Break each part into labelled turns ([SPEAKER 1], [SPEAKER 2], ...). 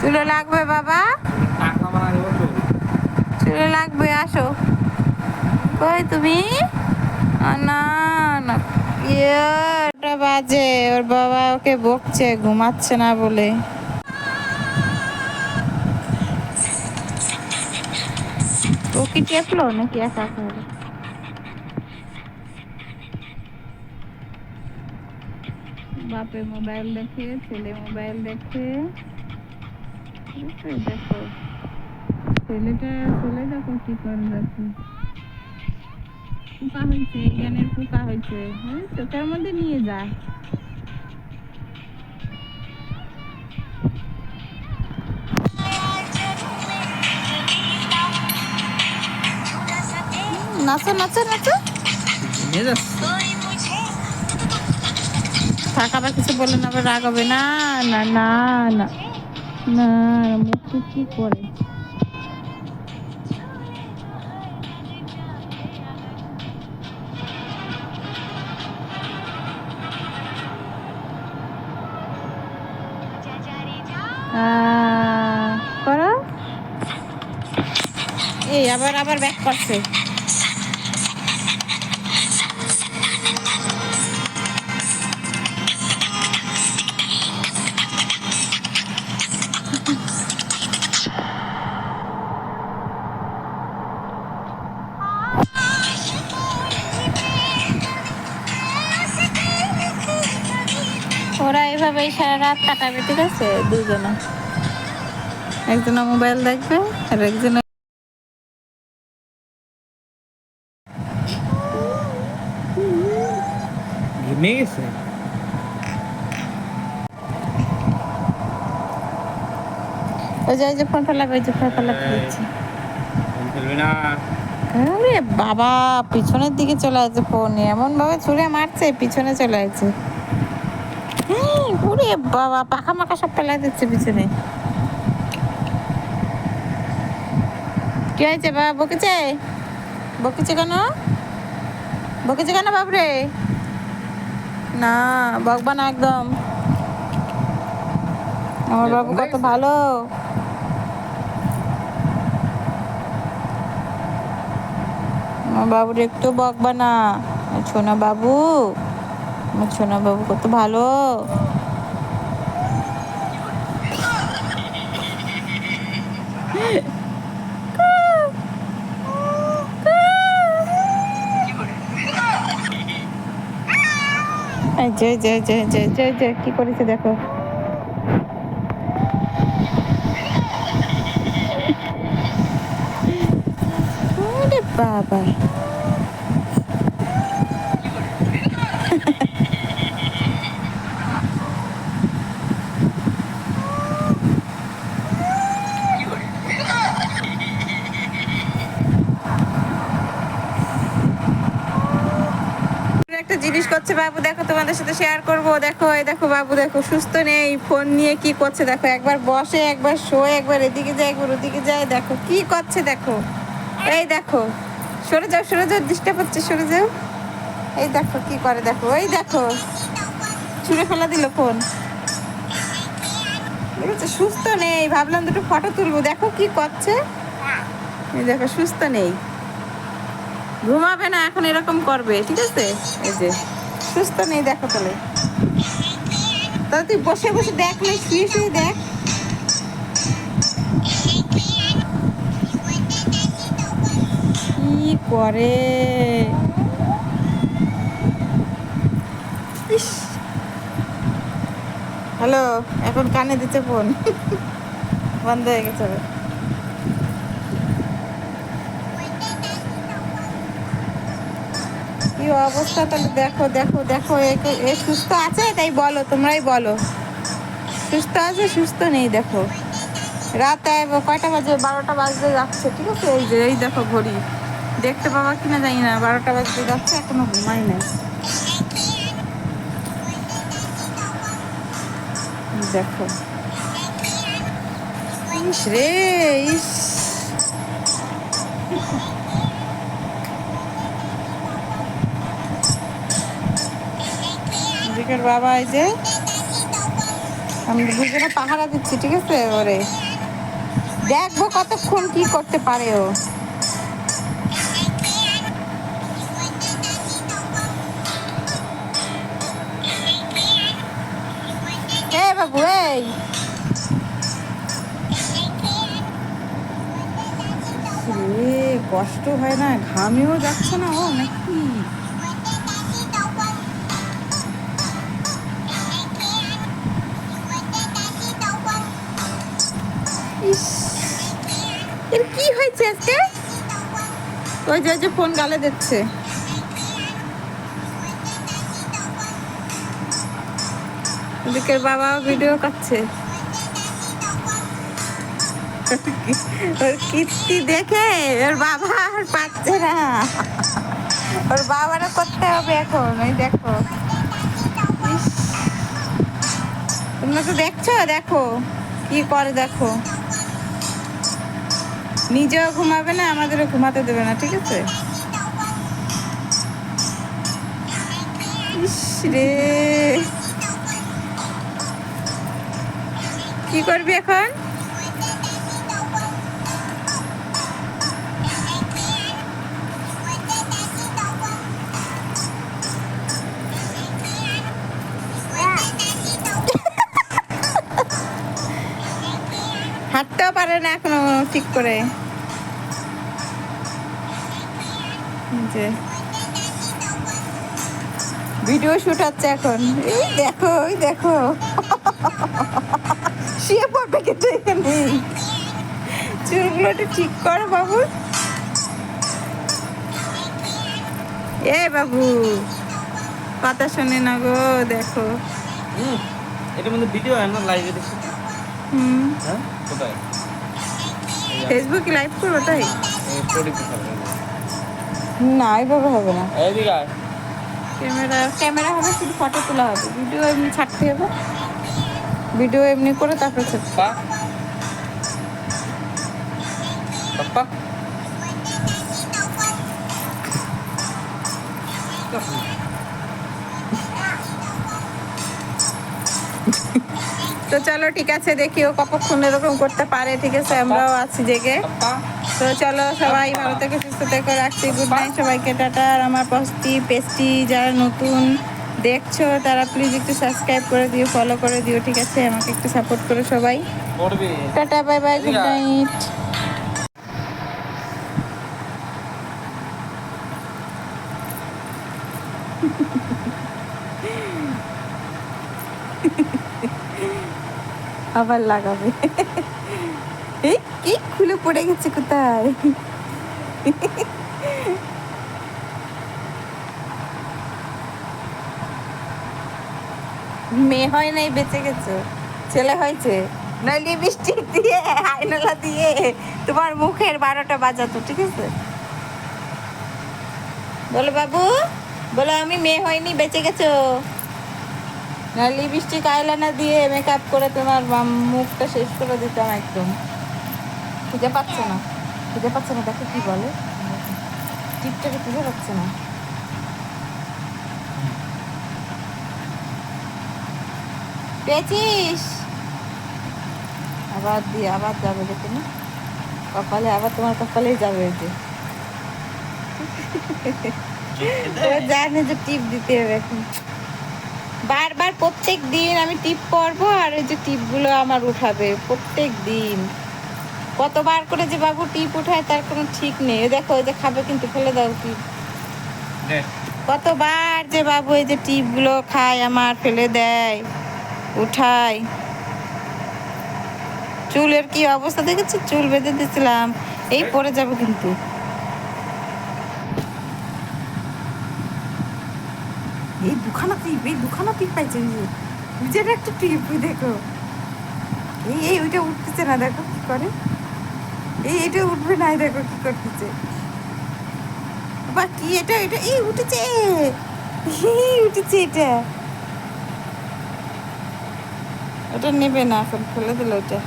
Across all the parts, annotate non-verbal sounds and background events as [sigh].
[SPEAKER 1] চুলে লাগবে বাবা? চুলে লাগবে আসো। কই তুমি? না না। ইয়ে, ওটা বাজে। ওর বাবা ওকে বকছে ঘুমাচ্ছে না বলে। ও কি টেপলো নাকি একা হলো? বাপে মোবাইল দেখে ছেলে মোবাইল দেখে। এই দেখো ছেলেটা ছেলে দেখো কি করে দেখো পোকা হয়েছে জ্ঞানের পোকা হয়েছে হ্যাঁ? চোখের মধ্যে নিয়ে যা। নাচো নাচো নাচো।
[SPEAKER 2] নিয়ে
[SPEAKER 1] থাক আবার কিছু বললে না আবার রাগ হবে। না না না না। না মুখ কি করে? করো। এই আবার আবার ব্যাক করছে। ওরা এভাবে সারা রাত কাটাবে ঠিক আছে? দুজনে। একজনে মোবাইল দেখবে আর একজনে
[SPEAKER 2] ঘেমে গেছে?
[SPEAKER 1] ওই যে ওই যে ফোন ফেলা ওই যে ফোন ফেলা দিচ্ছি
[SPEAKER 2] ফোন ফেলবে
[SPEAKER 1] আরে বাবা পিছনের দিকে চলে আছে ফোন এমন ভাবে ছুঁড়ে মারছে পিছনে চলে আছে ওরে বাবা পাখা মাখা সব ফেলাই দিচ্ছে পিছনে। কি হয়েছে বাবা বকেছে? বকেছে কেন? বকেছে কেন বাবরে না বকবা না একদম। আমার বাবু কত ভালো। আমার বাবুর একটু বকবা না। ছোনা বাবু আমার ছোনা বাবু কত ভালো। যে যে যে যে যে যে কি করেছে দেখো। বাবা। করছে বাবু, দেখো, তোমাদের সাথে শেয়ার করব। দেখো, এই দেখো, বাবু, দেখো, সুস্থ নেই। ফোন নিয়ে কি করছে? দেখো, একবার বসে, একবার শোয়, একবার এদিকে যায়, একবার ওদিকে যায়। দেখো, কি করছে, দেখো? এই দেখো, সরে যাও সরে যাও ডিস্টার্ব হচ্ছে, সরে যাও। এই দেখো, কি করে, দেখো? এই দেখো, ছুঁড়ে ফেলা দিল ফোন। সুস্থ নেই। ভাবলাম দুটো ফটো তুলবো। দেখো, কি করছে? এই দেখো, সুস্থ নেই। ঘুমাবে না, এখন এরকম করবে। ঠিক আছে? এই যে। সুস্থ নেই, দেখো তাহলে। তাহলে তুই বসে বসে দেখ না, শুয়ে শুয়ে দেখ। কি করে? হ্যালো, এখন কানে দিতে ফোন। [laughs] বন্ধ হয়ে গেছে কি অবস্থা? তাহলে দেখো দেখো দেখো, এ- সুস্থ আছে? তাই বলো, তোমরাই বলো। সুস্থ আছে, সুস্থ নেই, দেখো। রাত কয়টা বাজে? বারোটা বাজতে যাচ্ছে, ঠিক আছে? এই যে, এই দেখো ঘড়ি। দেখতে পাবা কিনা জানি না, বারোটা বাজতে যাচ্ছে, এখনও ঘুমাই না দেখো। ইস রে, ইস। রিকের বাবা এই যে, আমি দুজনে পাহারা দিচ্ছি, ঠিক আছে? ওরে। দেখব কতক্ষণ কি করতে পারে ও। বাবু কষ্ট হয় না, ঘামেও যাচ্ছে না ও নাকি এর কি হয়েছে আজকে? ওই যে যে ফোন গালে দিচ্ছে। ওদিকে বাবা ভিডিও করছে ওর কীর্তি দেখে, ওর বাবা আর পাচ্ছে না। ওর বাবারা করতে হবে এখন, ওই দেখো। তোমরা তো দেখছ, দেখো। কি করে দেখো? নিজেও ঘুমাবে না আমাদেরও ঘুমাতে দেবে না ঠিক আছে? রে। কি করবি এখন? হাঁটতেও পারে না এখনও ঠিক করে। যে। ভিডিও শুট হচ্ছে এখন। এই দেখো ওই দেখো। শুয়ে পড়বে কিন্তু এখানে। চুলগুলো একটু ঠিক করো বাবু। এ বাবু কথা শোনে না গো দেখো।
[SPEAKER 2] এটার মধ্যে ভিডিও হয় না লাইভে দেখছি
[SPEAKER 1] হুম।
[SPEAKER 2] হ্যাঁ? কোথায়?
[SPEAKER 1] ফেসবুকে লাইভ করব তাই? না এইভাবে হবে না। ক্যামেরা ক্যামেরা হবে শুধু ফটো তোলা হবে। ভিডিও এমনি ছাড়তে হবে। ভিডিও এমনি করে তারপরে ছাড়তে তো চলো ঠিক আছে দেখি ও কতক্ষণ এরকম করতে পারে ঠিক আছে? আমরাও আছি জেগে। তো চলো সবাই ভালো থেকে সুস্থ থেকে রাখছি। গুড নাইট সবাইকে টাটা। আর আমার পস্তি পেস্টি যারা নতুন দেখছ তারা প্লিজ একটু সাবস্ক্রাইব করে দিও ফলো করে দিও ঠিক আছে? আমাকে একটু সাপোর্ট করো সবাই। Tata bye bye good night আবার লাগাবে। এই কি খুলে পড়ে গেছে কোথায়? মেয়ে হয় নাই, বেঁচে গেছো। ছেলে হয়েছে। নয় লিপস্টিক দিয়ে আইনালা দিয়ে তোমার মুখের বারোটা বাজাতো, ঠিক আছে? বলো বাবু, বলো আমি মেয়ে হয়নি, বেঁচে গেছো? না লিপস্টিক আইলানা দিয়ে মেকআপ করে তোমার মুখটা শেষ করে দিতাম একদম। খুঁজে পাচ্ছে না। খুঁজে পাচ্ছে না দেখো কি বলে। টিপটাকে খুঁজে পাচ্ছে না। পেয়েছিস? আবার দিয়ে আবার যাবে দেখে না। কপালে আবার তোমার কপালেই যাবে যে। জানে যে টিপ দিতে হবে এখন। বারবার প্রত্যেক দিন আমি টিপ পরবো আর ওই যে টিপগুলো আমার উঠাবে প্রত্যেক দিন। কতবার করে যে বাবু টিপ উঠায় তার কোনো ঠিক নেই। দেখো ওই যে খাবে কিন্তু ফেলে দাও টিপ। কতবার যে বাবু এই যে টিপগুলো খায় আমার ফেলে দেয় উঠায়। চুলের কি অবস্থা দেখেছি চুল বেঁধে দিয়েছিলাম। এই পড়ে যাবে কিন্তু এই দুখানা টিপ এই দুখানা টিপ পাইছে এই যে একটা টিপ ওই দেখো। এই এই, ওইটা উঠতেছে না, দেখো কি করে। এই, এটা উঠবে না দেখো কি করতেছে। বা কি এটা এটা, এই উঠেছে। উঠেছে এটা। ওটা নেবে না, এখন ফেলে দিল ওটা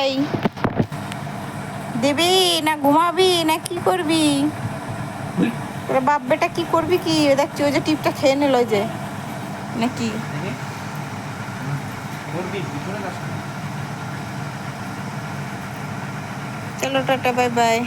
[SPEAKER 1] বাই দেবি না ঘুমাবি না কি করবি? বাপ বেটা কি করবি কি? দেখছি ওই যে টিপটা খেয়ে নিল যে, নাকি। চলো টাটা, বাই বাই।